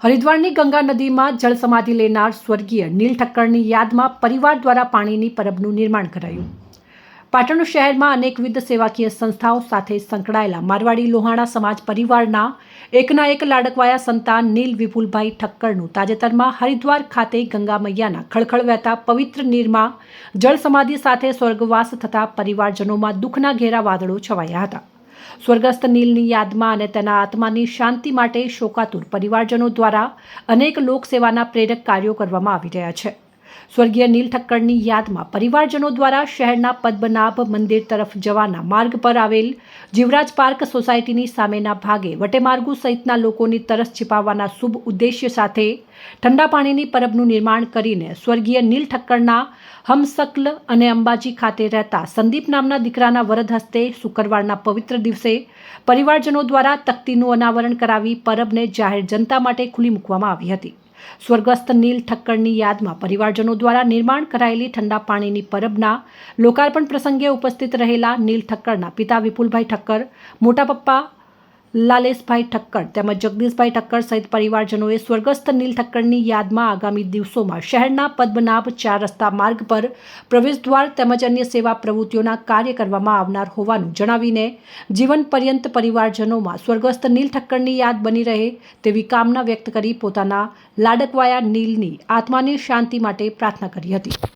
હરિદ્વારની ગંગા નદીમાં જળ સમાધિ લેનાર સ્વર્ગીય નીલ ઠક્કરની યાદમાં પરિવાર દ્વારા પાણીની પરબનું નિર્માણ કરાયું. પાટણ શહેરમાં અનેકવિધ સેવાકીય સંસ્થાઓ સાથે સંકળાયેલા મારવાડી લોહાણા સમાજ પરિવારના એકના એક લાડકવાયા સંતાન નીલ વિપુલભાઈ ઠક્કરનું તાજેતરમાં હરિદ્વાર ખાતે ગંગા મૈયાના ખળખળ વહેતા પવિત્ર નીરમાં જળસમાધિ સાથે સ્વર્ગવાસ થતા પરિવારજનોમાં દુઃખના ઘેરા વાદળો છવાયા હતા. સ્વર્ગસ્થ નીલની યાદમાં અને તેના આત્માની શાંતિ માટે શોકાતુર પરિવારજનો દ્વારા અનેક લોકસેવાના પ્રેરક કાર્યો કરવામાં આવી રહ્યા છે. સ્વર્ગીય નીલ ઠક્કરની યાદમાં પરિવારજનો દ્વારા શહેરના પદ્મનાભ મંદિર તરફ જવાના માર્ગ પર આવેલ જીવરાજ પાર્ક સોસાયટીની સામેના ભાગે વટેમાર્ગુ સહિતના લોકોની તરસ છિપાવવાના શુભ ઉદ્દેશ્ય સાથે ઠંડા પાણીની પરબનું નિર્માણ કરીને સ્વર્ગીય નીલ ઠક્કરના હમસકલ અને અંબાજી ખાતે રહેતા સંદીપ નામના દીકરાના વરદ હસ્તે શુક્રવારના પવિત્ર દિવસે પરિવારજનો દ્વારા તકતીનું અનાવરણ કરાવી પરબને જાહેર જનતા માટે ખુલ્લી મૂકવામાં આવી હતી. સ્વર્ગસ્થ નીલ ઠક્કરની યાદમાં પરિવારજનો દ્વારા નિર્માણ કરાયેલી ઠંડા પાણીની પરબના લોકાર્પણ પ્રસંગે ઉપસ્થિત રહેલા નીલ ઠક્કરના પિતા વિપુલભાઈ ઠક્કર, મોટા પપ્પા લાલેશભાઈ ઠક્કર તેમજ જગદીશભાઈ ઠક્કર સહિત પરિવારજનોએ સ્વર્ગસ્થ નીલ ઠક્કરની યાદમાં આગામી દિવસોમાં શહેરના પદ્મનાભ ચાર રસ્તા માર્ગ પર પ્રવેશદ્વાર તેમજ અન્ય સેવા પ્રવૃત્તિઓના કાર્ય કરવામાં આવનાર હોવાનું જણાવીને જીવન પર્યંત પરિવારજનોમાં સ્વર્ગસ્થ નીલ ઠક્કરની યાદ બની રહે તેવી કામના વ્યક્ત કરી પોતાના લાડકવાયા નીલની આત્માની શાંતિ માટે પ્રાર્થના કરી હતી.